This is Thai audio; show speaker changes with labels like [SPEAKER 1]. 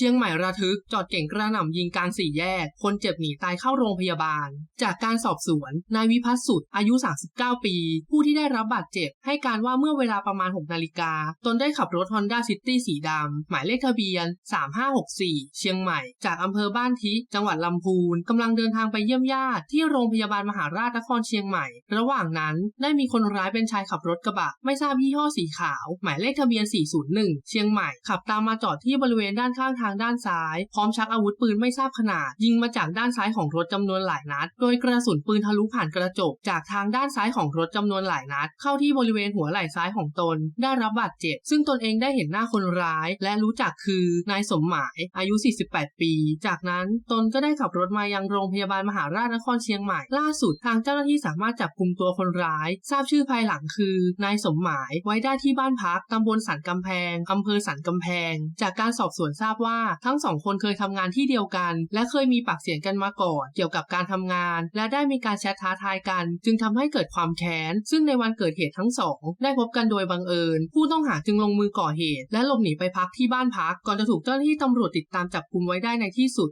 [SPEAKER 1] ชียงใหม่ระทึกจอดเก่งกระหน่ำยิงกลางสี่แยก คนเจ็บหนีตายเข้าโรงพยาบาล จากการสอบสวน นายวิพัฒน์สุด อายุ 39 ปี ผู้ที่ได้รับบาดเจ็บ ให้การว่าเมื่อเวลาประมาณ 6 นาฬิกา ตนได้ขับรถ Honda City สีดำ หมายเลขทะเบียน 3564 เชียงใหม่ จากอำเภอบ้านทิ จังหวัดลำพูนกำลังเดินทางไปเยี่ยมญาติที่โรงพยาบาลมหาราชนครเชียงใหม่ ระหว่างนั้นได้มีคนร้ายเป็นชายขับรถกระบะ ไม่ทราบยี่ห้อสีขาว หมายเลขทะเบียน 401 เชียงใหม่ ขับตามมาจอดที่บริเวณด้านข้างทางด้านซ้าย พร้อมชักอาวุธปืนไม่ทราบขนาด ยิงมาจากด้านซ้ายของรถจำนวนหลายนัด โดยกระสุนปืนทะลุผ่านกระจก จากทางด้านซ้ายของรถจำนวนหลายนัด เข้าที่บริเวณหัวไหล่ซ้ายของตน ได้รับบาดเจ็บ ซึ่งตนเองได้เห็นหน้าคนร้าย และรู้จักคือนายสมหมายอายุ 48 ปี จากนั้นตนก็ได้ขับรถมายังโรงพยาบาลมหาราชนครเชียงใหม่ ล่าสุดทางเจ้าหน้าที่สามารถจับกลุ่มตัวคนร้าย ทราบชื่อภายหลังคือนายสมหมายไว้ได้ที่บ้านพักตำบลสันกำแพงอำเภอสันกำแพง จากการสอบสวนทราบว่าทั้งสองคนเคยทำงานที่เดียวกัน และเคยมีปากเสียงกันมาก่อน เกี่ยวกับการทำงาน และได้มีการแชทท้าทายกัน จึงทำให้เกิดความแค้น ซึ่งในวันเกิดเหตุทั้งสอง ได้พบกันโดยบังเอิญ ผู้ต้องหาจึงลงมือก่อเหตุ และหลบหนีไปพักที่บ้านพัก ก่อนจะถูกเจ้าหน้าที่ตำรวจติดตามจับกุมไว้ได้ในที่สุด